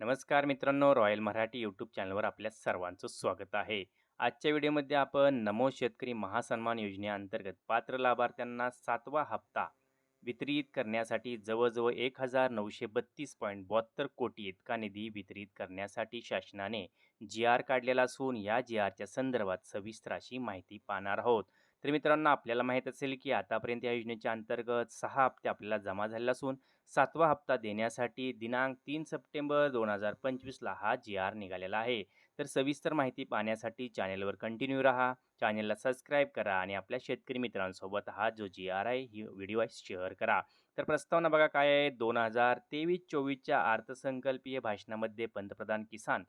नमस्कार मित्रांनो royal Marathi YouTube चॅनलवर आपल्या सर्वांचं स्वागत आहे. आजच्या व्हिडिओमध्ये आपण नमो शेतकरी महासन्मान योजनेअंतर्गत पात्र लाभार्थ्यांना सातवा हप्ता वितरित करण्यासाठी जवळजवळ एक हजार नऊशे बत्तीस पॉईंट बहात्तर कोटी इतका निधी वितरित करण्यासाठी शासनाने जी आर काढलेला असून या जी आरच्या संदर्भात सविस्तर अशी माहिती पाहणार आहोत. तर मित्रांनो आपल्याला माहीत असेल की आतापर्यंत या योजनेच्या अंतर्गत सहा हप्ते आपल्याला जमा झालेला असून सातवा हप्ता देण्यासाठी दिनांक तीन सप्टेंबर दोन हजार पंचवीसला हा जी आर निघालेला आहे. तर सविस्तर माहिती पाहण्यासाठी चॅनेलवर कंटिन्यू राहा चॅनेलला सबस्क्राईब करा आणि आपल्या शेतकरी मित्रांसोबत हा जो जी आर आहे ही व्हिडिओ शेअर करा. तर प्रस्तावना बघा काय आहे दोन हजार तेवीस चोवीसच्या अर्थसंकल्पीय भाषणामध्ये पंतप्रधान किसान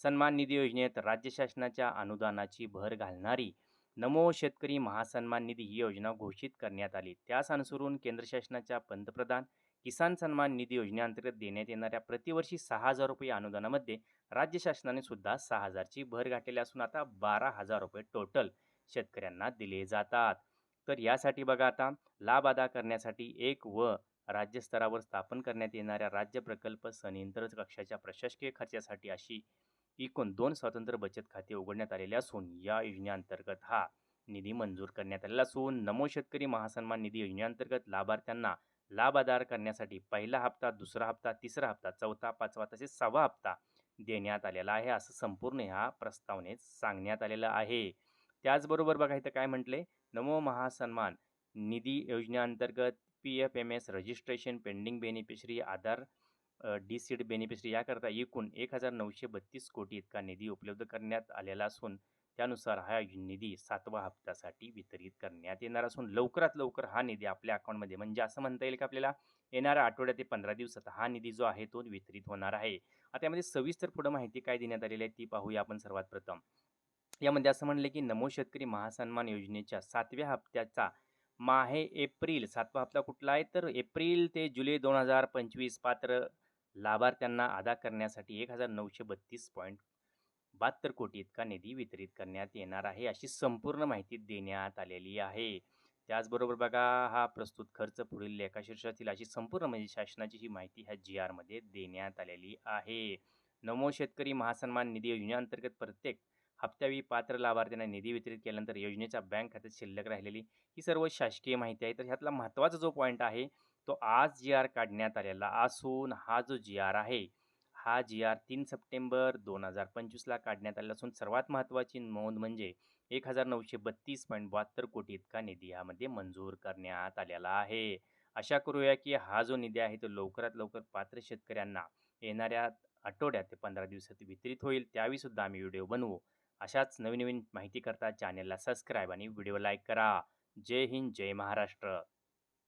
सन्मान निधी योजनेत राज्य शासनाच्या अनुदानाची भर घालणारी नमो शेतकरी महासन्मान निधी ही योजना घोषित करण्यात आली. त्यास अनुसरून केंद्र शासनाच्या पंतप्रधान किसान सन्मान निधी योजनेअंतर्गत देण्यात येणाऱ्या प्रतिवर्षी सहा हजार रुपये अनुदानामध्ये राज्य शासनाने सुद्धा सहा हजारची भर घातलेली असून आता बारा हजार रुपये टोटल शेतकऱ्यांना दिले जातात. तर यासाठी बघा आता लाभ अदा करण्यासाठी एक व राज्यस्तरावर स्थापन करण्यात येणाऱ्या राज्य प्रकल्प सनियंत्रण कक्षाच्या प्रशासकीय खर्चासाठी अशी एकूण दोन स्वतंत्र बचत खाते उघडण्यात आलेले असून या योजनेअंतर्गत हा निधी मंजूर करण्यात आलेला असून नमो शेतकरी महासन्मान निधी योजनेअंतर्गत लाभार्थ्यांना लाभ आधार करण्यासाठी पहिला हप्ता दुसरा हप्ता तिसरा हप्ता चौथा पाचवा तसेच सहावा हप्ता देण्यात आलेला आहे असं संपूर्ण ह्या प्रस्तावनेत सांगण्यात आलेलं आहे. त्याचबरोबर बघा इथं काय म्हटले? नमो महासन्मान निधी योजनेअंतर्गत P F M S registration pending beneficiary Aadhaar deseed beneficiary याकरता एकूण एक हजार नऊशे बत्तीस कोटी इतका निधी उपलब्ध करण्यात आलेला असून त्यानुसार हा निधी सातवा हप्त्यासाठी वितरित करण्यात येणार असून लवकरात लवकर हा निधी आपल्या अकाउंटमध्ये म्हणजे असं म्हणता येईल की आपल्याला? येणाऱ्या आठवड्यात ते पंधरा दिवसात हा निधी जो आहे तो वितरित होणार आहे. आता यामध्ये सविस्तर पुढं माहिती काय देण्यात आलेली आहे ती पाहूया आपण सर्वात प्रथम. यामध्ये असं म्हणलं की नमो शेतकरी महासन्मान योजनेच्या सातव्या हप्त्याचा माहे एप्रिल. सातवा हप्ता कुठला आहे? तर एप्रिल ते जुलै दोन हजार पंचवीस पात्र लाभार्थ्यांना अदा करण्यासाठी एक हजार नऊशे बत्तीस पॉईंट बहात्तर कोटी इतका निधी वितरित करण्यात येणार आहे अशी संपूर्ण माहिती देण्यात आलेली आहे. त्याचबरोबर बघा हा प्रस्तुत खर्च पुढील लेखाशीर्षातील अशी संपूर्ण म्हणजे शासनाची ही माहिती ह्या जी आरमध्ये देण्यात आलेली आहे. नमो शेतकरी महासन्मान निधी योजनेअंतर्गत प्रत्येक हप्त्यावी पात्र लाभार्थ्यांना निधी वितरित केल्यानंतर योजनेच्या बँक खात्यात शिल्लक राहिलेली ही सर्व शासकीय माहिती आहे. तर ह्यातला महत्त्वाचा जो पॉईंट आहे तो आज जी आर काढण्यात आलेला असून हा जो जी आर आहे हा जी आर तीन सप्टेंबर दोन हजार पंचवीसला काढण्यात आलेला असून सर्वात महत्त्वाची नोंद म्हणजे एक हजार नऊशे बत्तीस पॉईंट बहात्तर कोटी इतका निधी यामध्ये मंजूर करण्यात आलेला आहे. आशा करूया की हा जो निधी आहे तो लवकरात लवकर पात्र शेतकऱ्यांना येणाऱ्या आठवड्यात ते पंधरा दिवसात वितरित होईल त्यावेळीसुद्धा आम्ही व्हिडिओ बनवू. अशाच नवीन नवीन माहिती करता चॅनेलला सबस्क्राईब आणि व्हिडिओ लाईक करा. जय हिंद जय महाराष्ट्र.